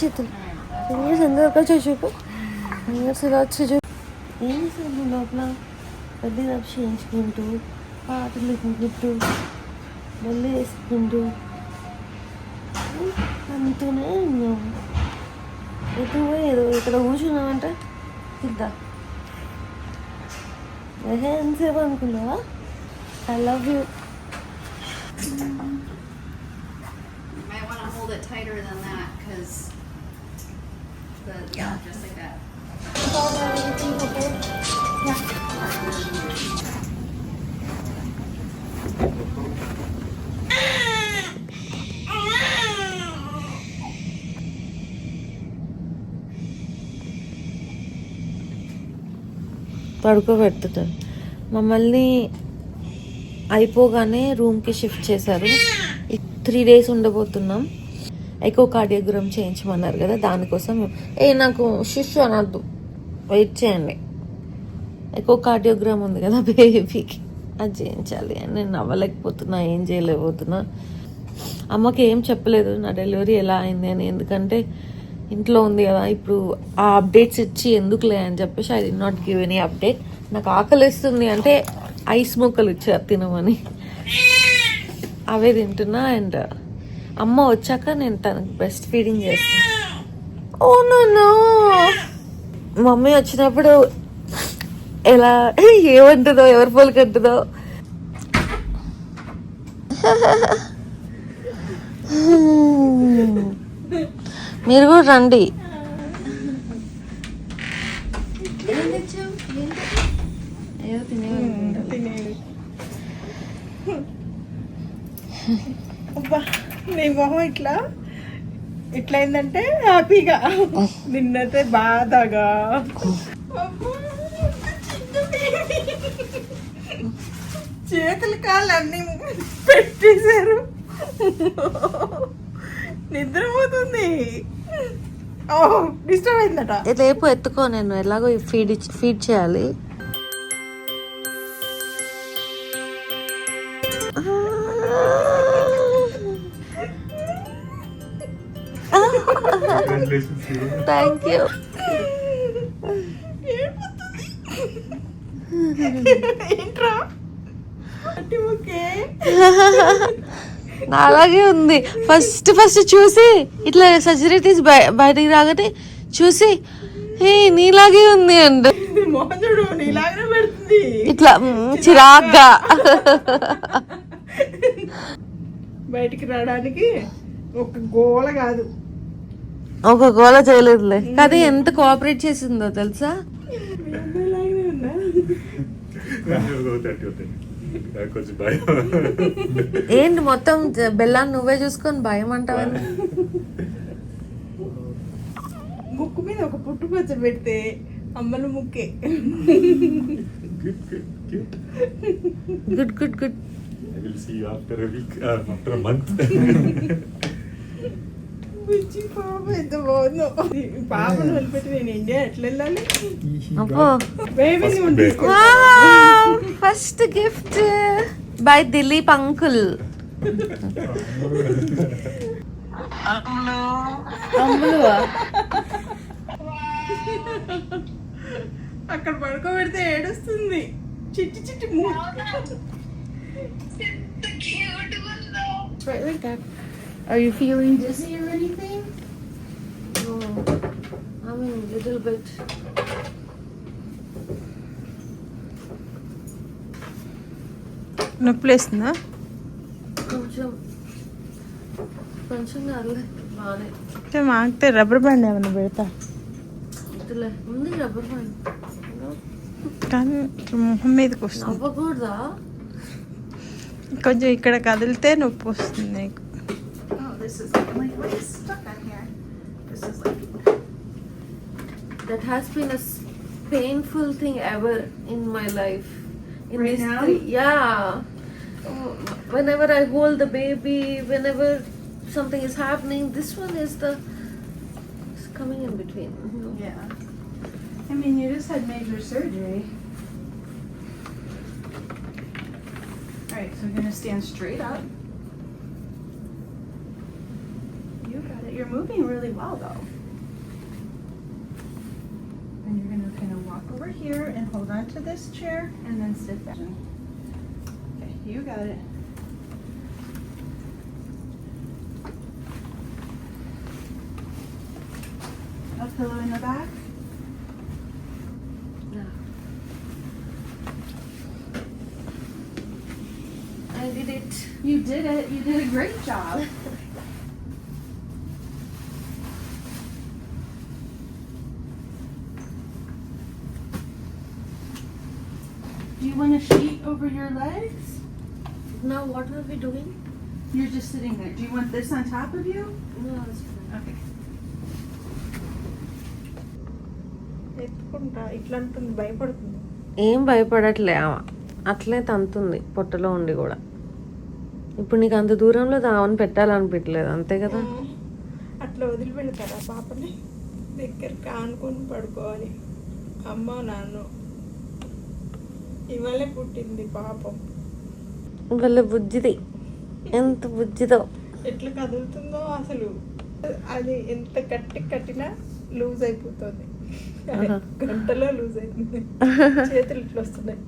చేతులు ఫింగర్స్ వచ్చాయి చూపు ఫింగర్స్ ఇలా వచ్చి చూపు ఏం చేస్తుంది లోపల పెద్ద చేయించుకుంటూ పాటలు వింటూ మళ్ళీ వేసుకుంటూ అంతూనే ఉన్నావు ఎటు ఏదో ఇక్కడ కూర్చున్నావంటే ఇద్దా ఎంతసేపు అనుకున్నావా I love you You. Might want to hold it tighter than that because the yeah, just like that. పడుకోబెడుతుంది. మమ్మల్ని అయిపోగానే రూమ్కి షిఫ్ట్ చేశారు. త్రీ డేస్ ఉండబోతున్నాం. ఎకోకార్డియోగ్రామ్ చేయించమన్నారు కదా దానికోసం ఏ నాకు శిష్యు అనద్దు. వెయిట్ చేయండి. ఎకోకార్డియోగ్రామ్ ఉంది కదా బేబీకి అది చేయించాలి. అని నేను నవ్వలేకపోతున్నా ఏం చేయలేకపోతున్నా. అమ్మకి ఏం చెప్పలేదు నా డెలివరీ ఎలా అయింది అని. ఎందుకంటే ఇంట్లో ఉంది కదా ఇప్పుడు ఆ అప్డేట్స్ ఇచ్చి ఎందుకులే అని చెప్పేసి I did not give any update నాకు ఆకలిస్తుంది అంటే ఐస్ మొక్కలు ఇచ్చారు తినమని. అవే తింటున్నా అండ్ అమ్మ వచ్చాక నేను తనకు బెస్ట్ ఫీడింగ్ చేస్తాను. ఓ నో మమ్మీ వచ్చినప్పుడు ఎలా ఏమంటుందో ఎవరి పోలికంటుందో మీరు కూడా రండి. అబ్బా. నీ మొహం ఇట్లా ఇట్లా ఏంటంటే హ్యాపీగా. నిన్నైతే బాధగా. చేతులు కాళ్ళు అన్ని పెట్టేశారు. నిద్రపోతుంది. డిస్టర్బ్ అయిందట. లేపు ఎత్తుకో నేను ఎలాగో ఫీడ్ ఫీడ్ చేయాలి. థ్యాంక్ యూ అలాగే ఉంది. ఫస్ట్ ఫస్ట్ చూసి ఇట్లా సర్జరీ తీసి బయ- బయటికి రాగానే చూసి హే నీలాగే ఉంది పెడుతుంది. ఇట్లా చిరాగ్గా. బయటికి రావడానికి ఒక గోల కాదు. ఒక గోల చేయలేదులే. కానీ ఎంత కోఆపరేట్ చేసిందో తెలుసా? ఏంటి మొత్తం బెల్లాన్ని నువ్వే చూసుకొని భయం అంటావని ముక్కు మీద ఒక పుట్టు పచ్చ పెడితే అమ్మల ముక్కే. Good good good. I will see you after a week, uh, after a month. పిచ్చి పాప ఎంత బాగుందో. పాపను వదిలిపెట్టి నేను ఇండియా ఎట్లా వెళ్ళాలి? అబ్బో. బేబీని. First gift by Dilip uncle అక్కడ పడుకోబెడితే ఏడుస్తుంది. చిట్టి చిట్టి Are you feeling dizzy or anything? No, I mean little bit. నొప్పి వేస్తుందా కొంచెం కొంచెం కాదులే బాగానే అంటే మాకితే రబ్బర్ బ్యాండ్ ఏమైనా పెడతా. వద్దులే. ఉంది రబ్బర్ బ్యాండ్ కానీ మొహం మీదకి వస్తుంది. నవ్వకూడదా? కొంచెం ఇక్కడ కదిలితే నొప్పి వస్తుంది నీకు. This is like what is stuck on here? This is like That has been a s- painful thing ever in my life. In Right these now? three- yeah. Oh, Whenever I hold the baby, whenever something is happening, this one is the it's coming in between. yeah. I mean, you just had major surgery. All right, so you're gonna stand straight up. You got it. Your You're moving really well though. And you're gonna kind of walk over here and hold on to this chair and then sit back. Okay, you got it. A pillow in the back. No. I did it. You did it. You did a great job. want a sheet over your legs? Now what are we doing? You're just sitting there. Do you want this on top of you? No, it's fine. Okay. ఏం భయపడట్లే అట్లే తంతుంది పొట్టలో ఉండి కూడా ఇప్పుడు నీకు అంత దూరంలో దావని పెట్టాలనిపించలేదు అంతే కదా అట్లా వదిలిపెడతారా పాపని దగ్గరికి ఆనుకొని పడుకోవాలి అమ్మ నాన్న ఇవాళే పుట్టింది పాపం. వాళ్ళ బుజ్జిది. ఎంత బుజ్జిదో. ఎట్లా కదులుతుందో అసలు. అది ఎంత గట్టి కట్టినా లూజ్ అయిపోతుంది. గంటలో లూజ్ అవుతుంది చేతులు ఇట్లా వస్తున్నాయి.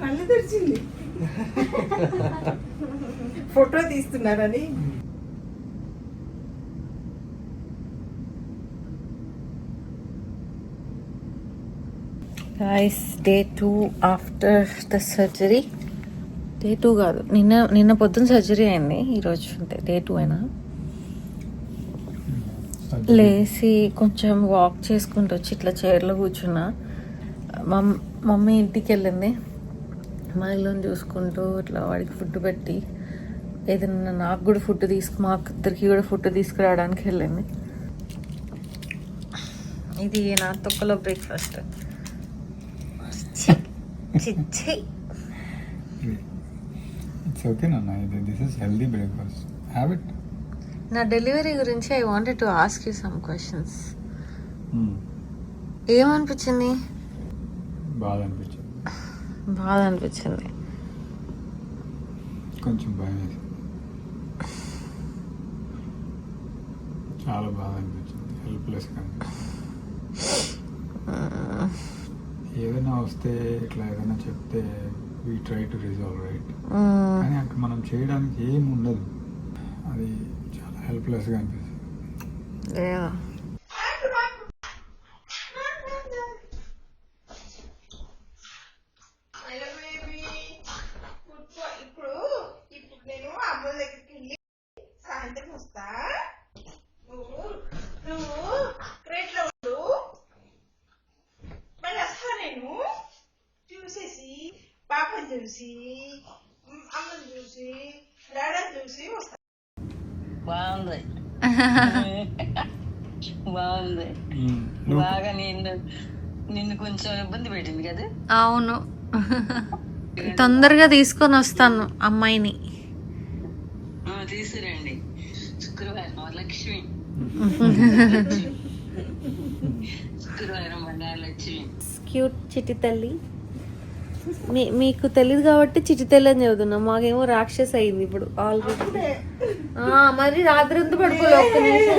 కళ్ళు తెరిచింది. Photo తీస్తున్నారని. Guys day two after the surgery day two కాదు. నిన్న నిన్న పొద్దున సర్జరీ అయింది. ఈరోజు అంతే. డే టూ అయినా లేచి కొంచెం వాక్ చేసుకుంటూ వచ్చి ఇట్లా చైర్లో కూర్చున్నా. మమ్ మమ్మీ ఇంటికి వెళ్ళింది. మా ఇల్లుని చూసుకుంటూ ఇట్లా వాడికి ఫుడ్ పెట్టి ఏదైనా నాకు కూడా ఫుడ్ తీసుకు మా ఇద్దరికి కూడా ఫుడ్ తీసుకురావడానికి వెళ్ళింది. ఇది నా తొక్కలో బ్రేక్ఫాస్ట్ చిచ్చి. It's okay, Nana. This is healthy breakfast. Have it. నా డెలివరీ గురించి I wanted to ask you some questions. ఏమనిపించింది? బాధ అనిపించింది బాధ అనిపించింది కొంచెం భయం చాలా బాధ అనిపించింది హెల్ప్లెస్గా అనిపించింది ఏదైనా వస్తే ఇట్లా ఏదైనా చెప్తే we try to resolve right. కానీ అక్కడ మనం చేయడానికి ఏం ఉండదు. అది చాలా హెల్ప్లెస్గా అనిపిస్తుంది లేదా కూర్చో ఇప్పుడు ఇప్పుడు నేను అమ్మ దగ్గరికి వెళ్ళి సాయంత్రం వస్తా నువ్వు నువ్వు క్రేట్లో ఉండు మళ్ళీ వస్తా నేను చూసేసి పాపని చూసి అమ్మని చూసి డాడీని చూసి వస్తా. బాగుంది. బాగుంది. బాగా నిన్ను నిన్ను కొంచెం ఇబ్బంది పెట్టింది కదా? అవును. తొందరగా తీసుకొని వస్తాను అమ్మాయిని. ఆ, తీసుకురండి. శుక్రవారం వరలక్ష్మి శుక్రవారం వరలక్ష్మి క్యూట్ చిట్టి తల్లి. మీ మీకు తెలియదు కాబట్టి చిట్టి తల్లి అని చెబుతున్నాం మాకేమో రాక్షస్ అయింది ఇప్పుడు ఆల్రెడీ మరి రాత్రి అంతా పడుకోలే ఒక్క నిమిషం.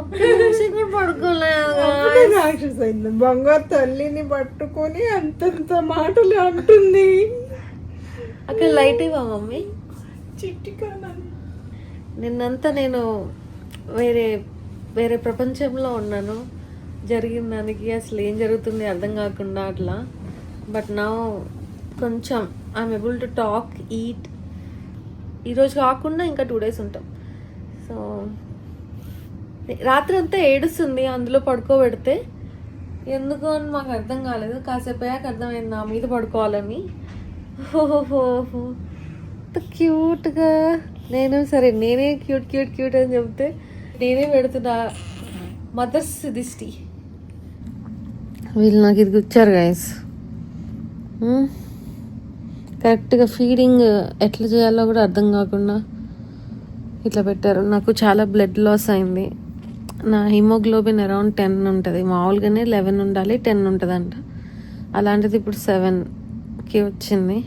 ఒక్క నిమిషం కూడా పడుకోలేదు రాక్షస అయింది. బంగారు తల్లిని పట్టుకొని అంతంత మాటలు అంటుంది. అక్కడ లైట్ ఇవ్వ మమ్మీ? నిన్నంతా నేను వేరే వేరే ప్రపంచంలో ఉన్నాను. జరిగిన దానికి అసలు ఏం జరుగుతుంది అర్థం కాకుండా అట్లా. బట్ నా కొంచెం I'm able to talk eat. ఈరోజు కాకుండా ఇంకా టూ డేస్ ఉంటాం. సో రాత్రి అంతా ఏడుస్తుంది అందులో పడుకోబెడితే. ఎందుకు అని మాకు అర్థం కాలేదు. కాసేపు అయ్యాక అర్థమైంది నా మీద పడుకోవాలని. ఓహోహోహో ఎంత క్యూట్గా. నేను సరే నేనే క్యూట్ క్యూట్ క్యూట్ అని చెప్తే నేనే పెడుతున్నా మదర్స్ దిష్టి. వీళ్ళు నాకు ఇది గుచ్చారు గైస్ కరెక్ట్గా ఫీడింగ్ ఎట్లా చేయాలో కూడా అర్థం కాకుండా ఇట్లా పెట్టారు. నాకు చాలా బ్లడ్ లాస్ అయింది. నా హిమోగ్లోబిన్ అరౌండ్ టెన్ ఉంటుంది. మామూలుగానే లెవెన్ ఉండాలి టెన్ ఉంటుందంట. అలాంటిది ఇప్పుడు సెవెన్కి వచ్చింది.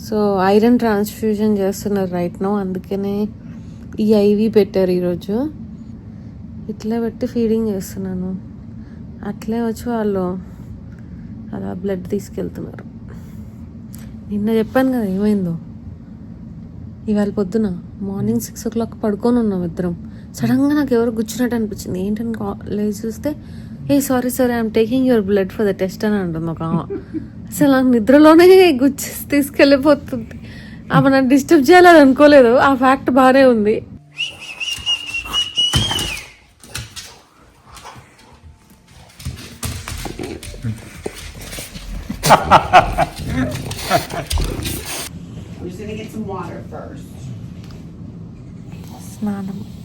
సో ఐరన్ ట్రాన్స్ఫ్యూజన్ చేస్తున్నారు రైట్ నో. అందుకనే ఈ ఐవి పెట్టారు ఈరోజు. ఇట్లా పెట్టి ఫీడింగ్ చేస్తున్నాను. అట్లే వచ్చి వాళ్ళు. అలా బ్లడ్ తీసుకెళ్తున్నారు. నిన్న చెప్పాను కదా ఏమైందో? ఇవాళ పొద్దున మార్నింగ్ సిక్స్ ఓ క్లాక్ పడుకొని ఉన్నాం ఇద్దరం. సడన్గా నాకు ఎవరు గుచ్చినట్టు అనిపించింది. ఏంటని కా- లేచి చూస్తే ఏ sorry sorry I'm taking your blood for the test అని అంటుంది ఒక అసలు నాకు నిద్రలోనే గుచ్చి తీసుకెళ్ళిపోతుంది. ఆమె నన్ను డిస్టర్బ్ చేయాలని అనుకోలేదు. ఆ ఫ్యాక్ట్ బాగానే ఉంది. I'm just gonna get some water first. Smell them.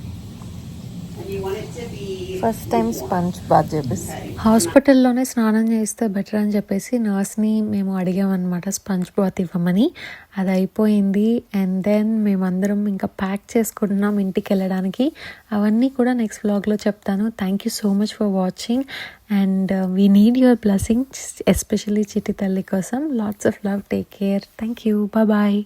First time sponge bath చేపిస్తాం. హాస్పిటల్లోనే స్నానం చేస్తే బెటర్ అని చెప్పేసి నర్స్ని మేము అడిగామన్నమాట స్పంజ్ బాత్ ఇవ్వమని. అది అయిపోయింది. అండ్ దెన్ మేమందరం ఇంకా ప్యాక్ చేసుకుంటున్నాం ఇంటికి వెళ్ళడానికి. అవన్నీ కూడా నెక్స్ట్ వ్లాగ్లో చెప్తాను. Thank you so much for watching and we need your blessing especially చిట్టి తల్లి కోసం. Lots of love take care thank you bye